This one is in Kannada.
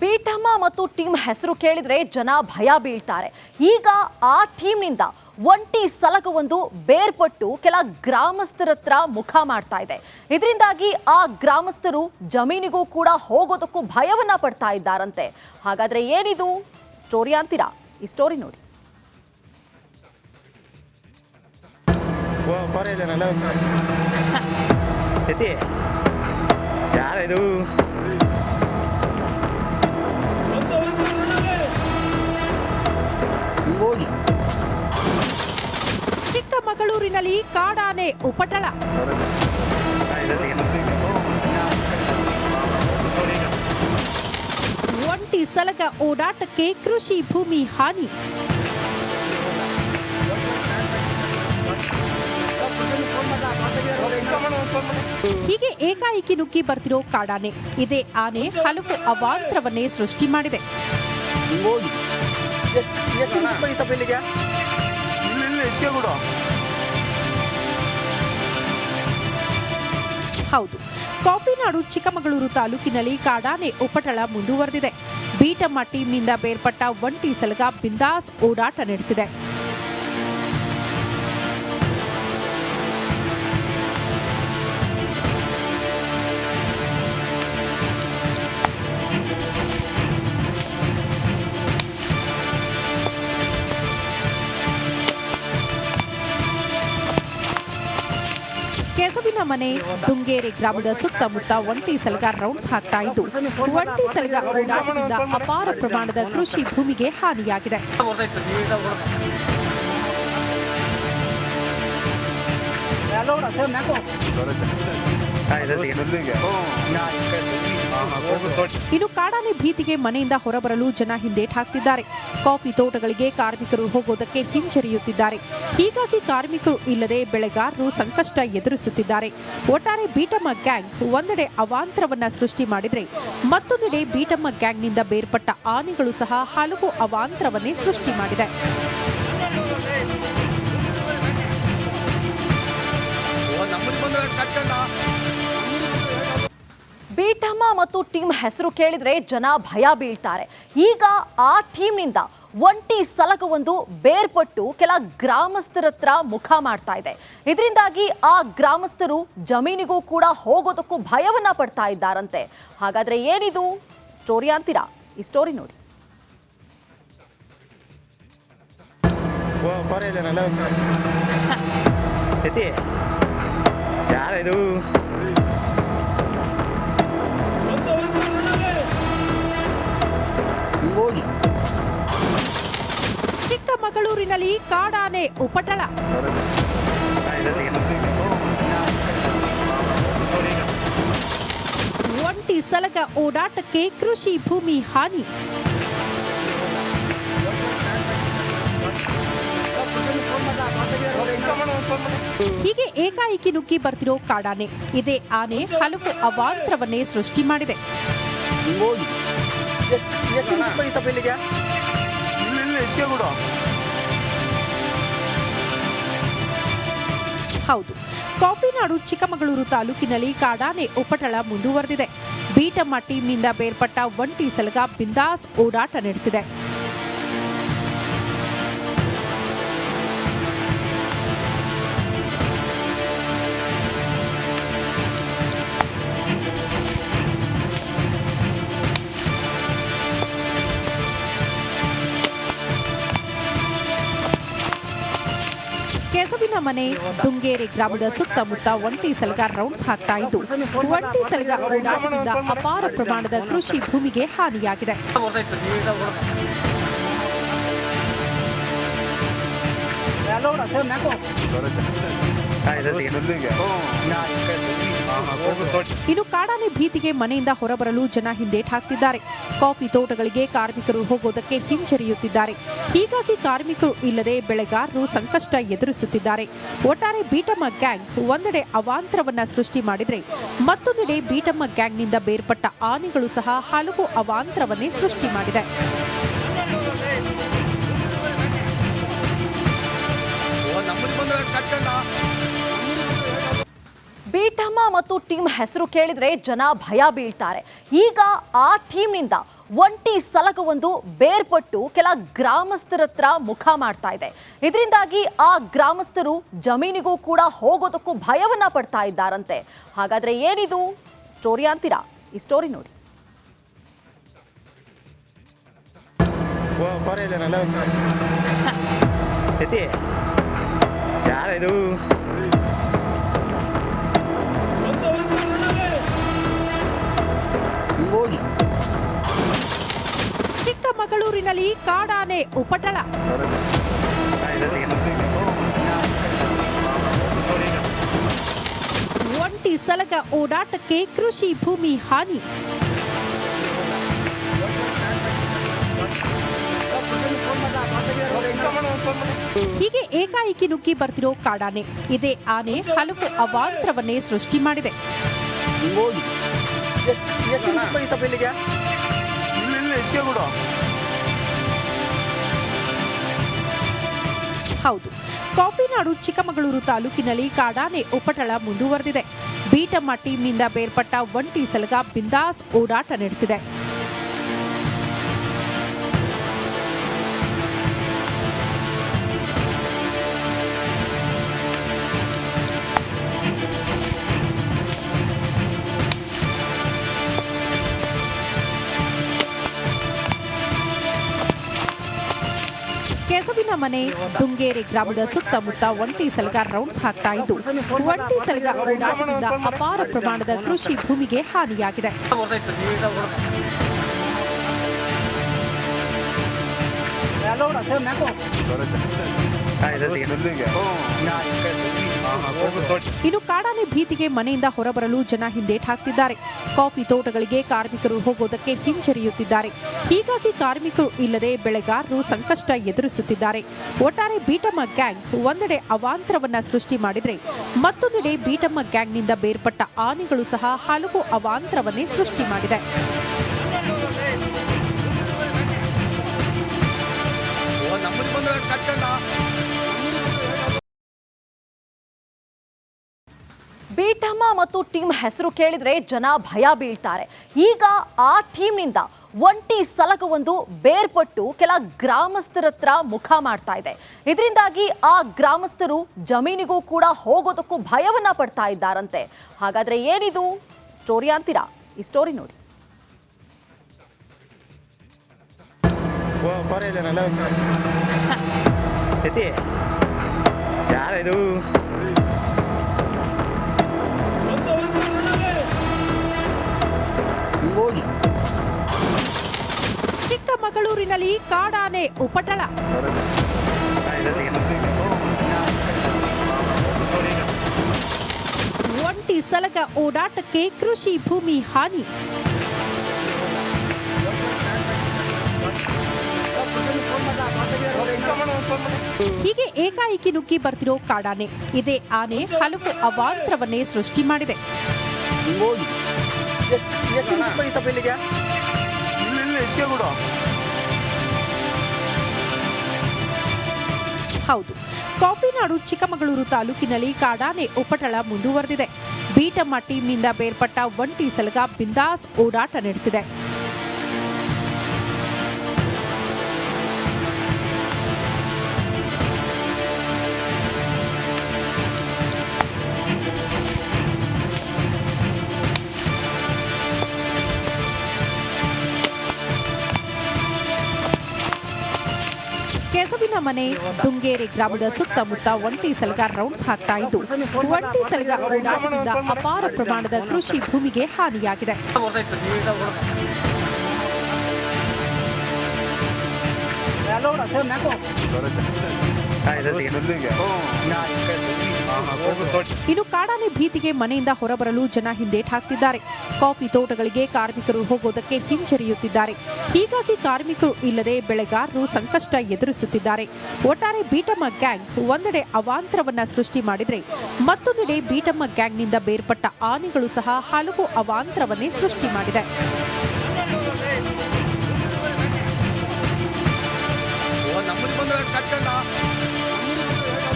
ಬೀಟಮ್ಮ ಮತ್ತು ಟೀಮ್ ಹೆಸರು ಕೇಳಿದ್ರೆ ಜನ ಭಯ ಬೀಳ್ತಾರೆ. ಈಗ ಆ ಟೀಮ್ನಿಂದ ಒಂಟಿ ಸಲಕವೊಂದು ಬೇರ್ಪಟ್ಟು ಕೆಲ ಗ್ರಾಮಸ್ಥರತ್ರ ಮುಖ ಮಾಡ್ತಾ ಇದೆ. ಇದರಿಂದಾಗಿ ಆ ಗ್ರಾಮಸ್ಥರು ಜಮೀನಿಗೂ ಕೂಡ ಹೋಗೋದಕ್ಕೂ ಭಯವನ್ನ ಪಡ್ತಾ ಇದ್ದಾರಂತೆ. ಹಾಗಾದ್ರೆ ಏನಿದು? ಸ್ಟೋರಿ ಅಂತೀರಾ? ಈ ಸ್ಟೋರಿ ನೋಡಿ. ಯಾರು ಹೋಗಿ ಚಿಕ್ಕಮಗಳೂರಿನಲ್ಲಿ ಕಾಡಾನೆ ಉಪಟಳ. ಒಂಟಿ ಸಲಗ ಓಡಾಟಕ್ಕೆ ಕೃಷಿ ಭೂಮಿ ಹಾನಿ. ಹೀಗೆ ಏಕಾಏಕಿ ನುಗ್ಗಿ ಬರ್ತಿರೋ ಕಾಡಾನೆ. ಇದೇ ಆನೆ ಹಲವು ಅವಾಂತರವನ್ನೇ ಸೃಷ್ಟಿ ಮಾಡಿದೆ. ಹೌದು. ಕಾಫಿನಾಡು ಚಿಕ್ಕಮಗಳೂರು ತಾಲೂಕಿನಲ್ಲಿ ಕಾಡಾನೆ ಉಪಟಳ ಮುಂದುವರೆದಿದೆ. ಬೀಟಮ್ಮ ಟೀಮ್ನಿಂದ ಬೇರ್ಪಟ್ಟ ಒಂಟಿ ಸಲಗ ಬಿಂದಾಸ್ ಓಡಾಟ ನಡೆಸಿದೆ. ಕೆಸವಿನ ಮನೆ ತುಂಗೇರಿ ಗ್ರಾಮದ ಸುತ್ತಮುತ್ತ ಒಂಟಿ ಸಲಗ ರೌಂಡ್ಸ್ ಹಾಕ್ತಾ ಇದ್ದು, ಒಂಟಿ ಸಲಗ ಓಡಾಟದಿಂದ ಅಪಾರ ಪ್ರಮಾಣದ ಕೃಷಿ ಭೂಮಿಗೆ ಹಾನಿಯಾಗಿದೆ. ಇನ್ನು ಕಾಡಾನೆ ಭೀತಿಗೆ ಮನೆಯಿಂದ ಹೊರಬರಲು ಜನ ಹಿಂದೇಟ್ ಹಾಕ್ತಿದ್ದಾರೆ ಕಾಫಿ ತೋಟಗಳಿಗೆ ಕಾರ್ಮಿಕರು ಹೋಗೋದಕ್ಕೆ ಹಿಂಜರಿಯುತ್ತಿದ್ದಾರೆ. ಹೀಗಾಗಿ ಕಾರ್ಮಿಕರು ಇಲ್ಲದೆ ಬೆಳೆಗಾರರು ಸಂಕಷ್ಟ ಎದುರಿಸುತ್ತಿದ್ದಾರೆ. ಒಟ್ಟಾರೆ ಬೀಟಮ್ಮ ಗ್ಯಾಂಗ್ ಒಂದೆಡೆ ಅವಾಂತರವನ್ನ ಸೃಷ್ಟಿ ಮಾಡಿದರೆ ಮತ್ತೊಂದೆಡೆ ಬೀಟಮ್ಮ ಗ್ಯಾಂಗ್ನಿಂದ ಬೇರ್ಪಟ್ಟ ಆನೆಗಳು ಸಹ ಹಲವು ಅವಾಂತರವನ್ನೇ ಸೃಷ್ಟಿ ಮಾಡಿದೆ. ಬೀಟಮ್ಮ ಮತ್ತು ಟೀಮ್ ಹೆಸರು ಕೇಳಿದ್ರೆ ಜನ ಭಯ ಬೀಳ್ತಾರೆ. ಈಗ ಆ ಟೀಮ್ನಿಂದ ಒಂಟಿ ಸಲಕವೊಂದು ಬೇರ್ಪಟ್ಟು ಕೆಲ ಗ್ರಾಮಸ್ಥರತ್ರ ಮುಖ ಮಾಡ್ತಾ ಇದೆ. ಇದರಿಂದಾಗಿ ಆ ಗ್ರಾಮಸ್ಥರು ಜಮೀನಿಗೂ ಕೂಡ ಹೋಗೋದಕ್ಕೂ ಭಯವನ್ನ ಪಡ್ತಾ ಇದ್ದಾರಂತೆ. ಹಾಗಾದ್ರೆ ಏನಿದು? ಸ್ಟೋರಿ ಅಂತೀರಾ? ಈ ಸ್ಟೋರಿ ನೋಡಿ. ಯಾರಿದು ಚಿಕ್ಕಮಗಳೂರಿನಲ್ಲಿ ಕಾಡಾನೆ ಉಪಟಳ. ಒಂಟಿ ಸಲಗ ಓಡಾಟಕ್ಕೆ ಕೃಷಿ ಭೂಮಿ ಹಾನಿ. ಹೀಗೆ ಏಕಾಏಕಿ ನುಗ್ಗಿ ಬರ್ತಿರೋ ಕಾಡಾನೆ. ಇದೇ ಆನೆ ಹಲವು ಅವಾಂತರವನ್ನೇ ಸೃಷ್ಟಿ ಮಾಡಿದೆ. ಹೌದು. ಕಾಫಿನಾಡು ಚಿಕ್ಕಮಗಳೂರು ತಾಲೂಕಿನಲ್ಲಿ ಕಾಡಾನೆ ಉಪಟಳ ಮುಂದುವರೆದಿದೆ. ಬೀಟಮ್ಮ ಟೀಮ್ನಿಂದ ಬೇರ್ಪಟ್ಟ ಒಂಟಿ ಸಲಗ ಬಿಂದಾಸ್ ಓಡಾಟ ನಡೆಸಿದೆ. ಕೆಸವಿನ ಮನೆ ತುಂಗೇರಿ ಗ್ರಾಮದ ಸುತ್ತಮುತ್ತ ಒಂಟಿ ಸಲಗ ರೌಂಡ್ಸ್ ಹಾಕ್ತಾ ಇದ್ದು, ಒಂಟಿ ಸಲಗ ಓಡಾಟದಿಂದ ಅಪಾರ ಪ್ರಮಾಣದ ಕೃಷಿ ಭೂಮಿಗೆ ಹಾನಿಯಾಗಿದೆ. ಇನ್ನು ಕಾಡಾನೆ ಭೀತಿಗೆ ಮನೆಯಿಂದ ಹೊರಬರಲು ಜನ ಹಿಂದೇಟ್ ಹಾಕ್ತಿದ್ದಾರೆ ಕಾಫಿ ತೋಟಗಳಿಗೆ ಕಾರ್ಮಿಕರು ಹೋಗೋದಕ್ಕೆ ಹಿಂಜರಿಯುತ್ತಿದ್ದಾರೆ. ಹೀಗಾಗಿ ಕಾರ್ಮಿಕರು ಇಲ್ಲದೆ ಬೆಳೆಗಾರರು ಸಂಕಷ್ಟ ಎದುರಿಸುತ್ತಿದ್ದಾರೆ. ಒಟ್ಟಾರೆ ಬೀಟಮ್ಮ ಗ್ಯಾಂಗ್ ಒಂದೆಡೆ ಅವಾಂತರವನ್ನ ಸೃಷ್ಟಿ ಮಾಡಿದ್ರೆ ಮತ್ತೊಂದೆಡೆ ಬೀಟಮ್ಮ ಗ್ಯಾಂಗ್ನಿಂದ ಬೇರ್ಪಟ್ಟ ಆನೆಗಳು ಸಹ ಹಲವು ಅವಾಂತರವನ್ನೇ ಸೃಷ್ಟಿ ಮಾಡಿದೆ. ಬೀಟಮ್ಮ ಮತ್ತು ಟೀಮ್ ಹೆಸರು ಕೇಳಿದ್ರೆ ಜನ ಭಯ ಬೀಳ್ತಾರೆ. ಈಗ ಆ ಟೀಮ್ನಿಂದ ಒಂಟಿ ಸಲಗವೊಂದು ಬೇರ್ಪಟ್ಟು ಕೆಲ ಗ್ರಾಮಸ್ಥರ ಹತ್ರ ಮುಖ ಮಾಡ್ತಾ ಇದೆ. ಇದರಿಂದಾಗಿ ಆ ಗ್ರಾಮಸ್ಥರು ಜಮೀನಿಗೂ ಕೂಡ ಹೋಗೋದಕ್ಕೂ ಭಯವನ್ನ ಪಡ್ತಾ ಇದ್ದಾರಂತೆ. ಹಾಗಾದ್ರೆ ಏನಿದು? ಸ್ಟೋರಿ ಅಂತೀರಾ? ಈ ಸ್ಟೋರಿ ನೋಡಿ. ಯಾರು ಚಿಕ್ಕಮಗಳೂರಿನಲ್ಲಿ ಕಾಡಾನೆ ಉಪಟಳ. ಒಂಟಿ ಸಲಗ ಓಡಾಟಕ್ಕೆ ಕೃಷಿ ಭೂಮಿ ಹಾನಿ. ಹೀಗೆ ಏಕಾಏಕಿ ನುಗ್ಗಿ ಬರ್ತಿರೋ ಕಾಡಾನೆ. ಇದೇ ಆನೆ ಹಲವು ಅವಾಂತರವನ್ನೇ ಸೃಷ್ಟಿ ಮಾಡಿದೆ. ಬಿಡು ಹೌದು. ಕಾಫಿನಾಡು ಚಿಕ್ಕಮಗಳೂರು ತಾಲೂಕಿನಲ್ಲಿ ಕಾಡಾನೆ ಉಪಟಳ ಮುಂದುವರೆದಿದೆ. ಬೀಟಮ್ಮ ಟೀಮ್ನಿಂದ ಬೇರ್ಪಟ್ಟ ಒಂಟಿ ಸಲಗ ಬಿಂದಾಸ್ ಓಡಾಟ ನಡೆಸಿದೆ. ಕೆಸವಿನ ಮನೆ ದುಂಗೇರಿ ಗ್ರಾಮದ ಸುತ್ತಮುತ್ತ ಒಂಟಿ ಸಲಗ ರೌಂಡ್ಸ್ ಹಾಕ್ತಾ ಇದ್ದು, ಒಂಟಿ ಸಲಗ ಓಡಾಟದಿಂದ ಅಪಾರ ಪ್ರಮಾಣದ ಕೃಷಿ ಭೂಮಿಗೆ ಹಾನಿಯಾಗಿದೆ. ಇನ್ನು ಕಾಡಾನೆ ಭೀತಿಗೆ ಮನೆಯಿಂದ ಹೊರಬರಲು ಜನ ಹಿಂದೇಟ್ ಹಾಕ್ತಿದ್ದಾರೆ ಕಾಫಿ ತೋಟಗಳಿಗೆ ಕಾರ್ಮಿಕರು ಹೋಗೋದಕ್ಕೆ ಹಿಂಜರಿಯುತ್ತಿದ್ದಾರೆ ಹೀಗಾಗಿ ಕಾರ್ಮಿಕರು ಇಲ್ಲದೆ ಬೆಳೆಗಾರರು ಸಂಕಷ್ಟ ಎದುರಿಸುತ್ತಿದ್ದಾರೆ ಒಟ್ಟಾರೆ ಬೀಟಮ್ಮ ಗ್ಯಾಂಗ್ ಒಂದೆಡೆ ಅವಾಂತರವನ್ನ ಸೃಷ್ಟಿ ಮಾಡಿದ್ರೆ ಮತ್ತೊಂದೆಡೆ ಬೀಟಮ್ಮ ಗ್ಯಾಂಗ್ನಿಂದ ಬೇರ್ಪಟ್ಟ ಆನೆಗಳು ಸಹ ಹಲವು ಅವಾಂತರವನ್ನೇ ಸೃಷ್ಟಿ ಮಾಡಿದೆ ಬೀಟಮ್ಮ ಮತ್ತು ಟೀಮ್ ಹೆಸರು ಕೇಳಿದ್ರೆ ಜನ ಭಯ ಬೀಳ್ತಾರೆ. ಈಗ ಆ ಟೀಮ್ನಿಂದ ಒಂಟಿ ಸಲಕವೊಂದು ಬೇರ್ಪಟ್ಟು ಕೆಲ ಗ್ರಾಮಸ್ಥರ ಹತ್ರ ಮುಖ ಮಾಡ್ತಾ ಇದೆ. ಇದರಿಂದಾಗಿ ಆ ಗ್ರಾಮಸ್ಥರು ಜಮೀನಿಗೂ ಕೂಡ ಹೋಗೋದಕ್ಕೂ ಭಯವನ್ನ ಪಡ್ತಾ ಇದ್ದಾರಂತೆ. ಹಾಗಾದ್ರೆ ಏನಿದು? ಸ್ಟೋರಿ ಅಂತೀರಾ? ಈ ಸ್ಟೋರಿ ನೋಡಿ. ಯಾರಿದು ಚಿಕ್ಕಮಗಳೂರಿನಲ್ಲಿ ಕಾಡಾನೆ ಉಪಟಳ. ಒಂಟಿ ಸಲಗ ಓಡಾಟಕ್ಕೆ ಕೃಷಿ ಭೂಮಿ ಹಾನಿ. ಹೀಗೆ ಏಕಾಏಕಿ ನುಗ್ಗಿ ಬರ್ತಿರೋ ಕಾಡಾನೆ. ಇದೇ ಆನೆ ಹಲವು ಅವಾಂತರವನ್ನೇ ಸೃಷ್ಟಿ ಮಾಡಿದೆ. ಹೌದು. ಕಾಫಿನಾಡು ಚಿಕ್ಕಮಗಳೂರು ತಾಲೂಕಿನಲ್ಲಿ ಕಾಡಾನೆ ಉಪಟಳ ಮುಂದುವರೆದಿದೆ. ಬೀಟಮ್ಮ ಟೀಮ್ನಿಂದ ಬೇರ್ಪಟ್ಟ ಒಂಟಿ ಸಲಗ ಬಿಂದಾಸ್ ಓಡಾಟ ನಡೆಸಿದೆ. ಕೆಸವಿನ ಮನೆ ತುಂಗೇರಿ ಗ್ರಾಮದ ಸುತ್ತಮುತ್ತ ಒಂಟಿ ಸಲಗ ರೌಂಡ್ಸ್ ಹಾಕ್ತಾ ಇದ್ದು. ಒಂಟಿ ಸಲಗ ಓಡಾಟದಿಂದ ಅಪಾರ ಪ್ರಮಾಣದ ಕೃಷಿ ಭೂಮಿಗೆ ಹಾನಿಯಾಗಿದೆ. ಇನ್ನು ಕಾಡಾನೆ ಭೀತಿಗೆ ಮನೆಯಿಂದ ಹೊರಬರಲು ಜನ ಹಿಂದೇಟ್ ಹಾಕ್ತಿದ್ದಾರೆ ಕಾಫಿ ತೋಟಗಳಿಗೆ ಕಾರ್ಮಿಕರು ಹೋಗೋದಕ್ಕೆ ಹಿಂಜರಿಯುತ್ತಿದ್ದಾರೆ. ಹೀಗಾಗಿ ಕಾರ್ಮಿಕರು ಇಲ್ಲದೆ ಬೆಳೆಗಾರರು ಸಂಕಷ್ಟ ಎದುರಿಸುತ್ತಿದ್ದಾರೆ. ಒಟ್ಟಾರೆ ಬೀಟಮ್ಮ ಗ್ಯಾಂಗ್ ಒಂದೆಡೆ ಅವಾಂತರವನ್ನ ಸೃಷ್ಟಿ ಮಾಡಿದ್ರೆ ಮತ್ತೊಂದೆಡೆ ಬೀಟಮ್ಮ ಗ್ಯಾಂಗ್ನಿಂದ ಬೇರ್ಪಟ್ಟ ಆನೆಗಳು ಸಹ ಹಲವು ಅವಾಂತರವನ್ನೇ ಸೃಷ್ಟಿ ಮಾಡಿದೆ.